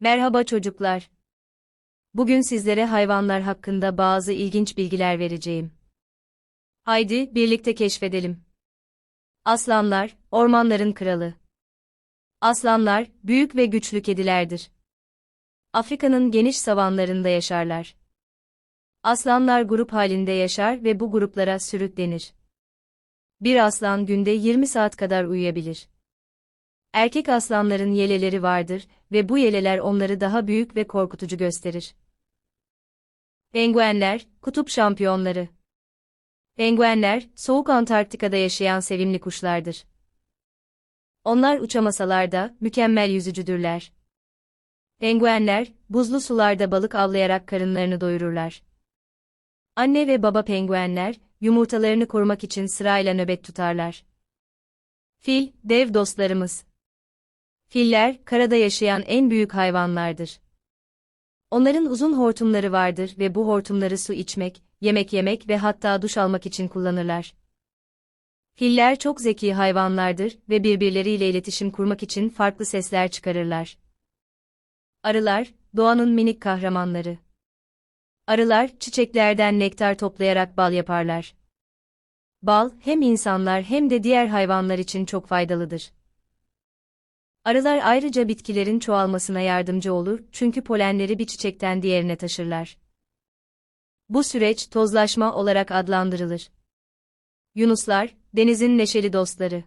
Merhaba çocuklar. Bugün sizlere hayvanlar hakkında bazı ilginç bilgiler vereceğim. Haydi birlikte keşfedelim. Aslanlar, ormanların kralı. Aslanlar, büyük ve güçlü kedilerdir. Afrika'nın geniş savanlarında yaşarlar. Aslanlar grup halinde yaşar ve bu gruplara sürü denir. Bir aslan günde 20 saat kadar uyuyabilir. Erkek aslanların yeleleri vardır ve bu yeleler onları daha büyük ve korkutucu gösterir. Penguenler, kutup şampiyonları. Penguenler, soğuk Antarktika'da yaşayan sevimli kuşlardır. Onlar uçamasalar da mükemmel yüzücüdürler. Penguenler, buzlu sularda balık avlayarak karınlarını doyururlar. Anne ve baba penguenler, yumurtalarını korumak için sırayla nöbet tutarlar. Fil, dev dostlarımız. Filler, karada yaşayan en büyük hayvanlardır. Onların uzun hortumları vardır ve bu hortumları su içmek, yemek yemek ve hatta duş almak için kullanırlar. Filler çok zeki hayvanlardır ve birbirleriyle iletişim kurmak için farklı sesler çıkarırlar. Arılar, doğanın minik kahramanları. Arılar, çiçeklerden nektar toplayarak bal yaparlar. Bal, hem insanlar hem de diğer hayvanlar için çok faydalıdır. Arılar ayrıca bitkilerin çoğalmasına yardımcı olur çünkü polenleri bir çiçekten diğerine taşırlar. Bu süreç tozlaşma olarak adlandırılır. Yunuslar, denizin neşeli dostları.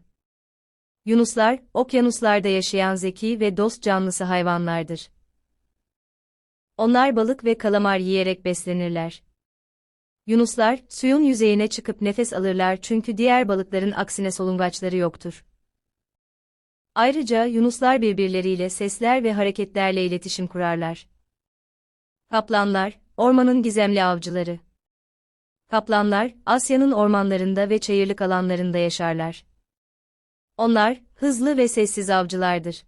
Yunuslar, okyanuslarda yaşayan zeki ve dost canlısı hayvanlardır. Onlar balık ve kalamar yiyerek beslenirler. Yunuslar, suyun yüzeyine çıkıp nefes alırlar çünkü diğer balıkların aksine solungaçları yoktur. Ayrıca yunuslar birbirleriyle sesler ve hareketlerle iletişim kurarlar. Kaplanlar, ormanın gizemli avcıları. Kaplanlar, Asya'nın ormanlarında ve çayırlık alanlarında yaşarlar. Onlar, hızlı ve sessiz avcılardır.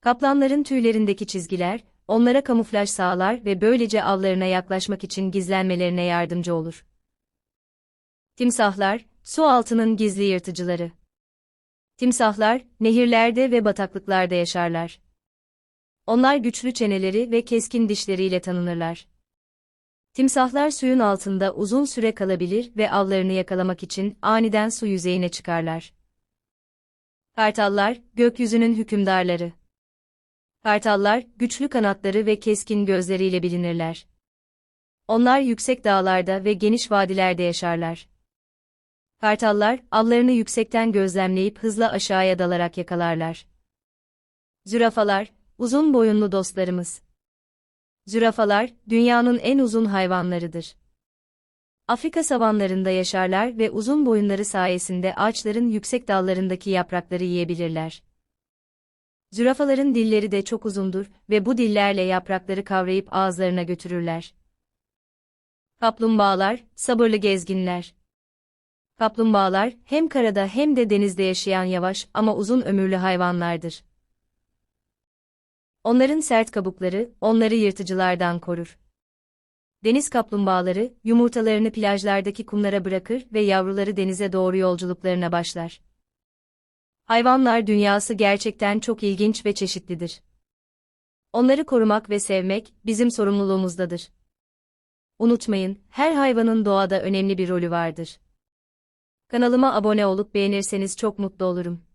Kaplanların tüylerindeki çizgiler, onlara kamuflaj sağlar ve böylece avlarına yaklaşmak için gizlenmelerine yardımcı olur. Timsahlar, su altının gizli yırtıcıları. Timsahlar, nehirlerde ve bataklıklarda yaşarlar. Onlar güçlü çeneleri ve keskin dişleriyle tanınırlar. Timsahlar suyun altında uzun süre kalabilir ve avlarını yakalamak için aniden su yüzeyine çıkarlar. Kartallar, gökyüzünün hükümdarları. Kartallar, güçlü kanatları ve keskin gözleriyle bilinirler. Onlar yüksek dağlarda ve geniş vadilerde yaşarlar. Kartallar, avlarını yüksekten gözlemleyip hızla aşağıya dalarak yakalarlar. Zürafalar, uzun boyunlu dostlarımız. Zürafalar, dünyanın en uzun hayvanlarıdır. Afrika savanlarında yaşarlar ve uzun boyunları sayesinde ağaçların yüksek dallarındaki yaprakları yiyebilirler. Zürafaların dilleri de çok uzundur ve bu dillerle yaprakları kavrayıp ağızlarına götürürler. Kaplumbağalar, sabırlı gezginler. Kaplumbağalar, hem karada hem de denizde yaşayan yavaş ama uzun ömürlü hayvanlardır. Onların sert kabukları, onları yırtıcılardan korur. Deniz kaplumbağaları, yumurtalarını plajlardaki kumlara bırakır ve yavruları denize doğru yolculuklarına başlar. Hayvanlar dünyası gerçekten çok ilginç ve çeşitlidir. Onları korumak ve sevmek, bizim sorumluluğumuzdadır. Unutmayın, her hayvanın doğada önemli bir rolü vardır. Kanalıma abone olup beğenirseniz çok mutlu olurum.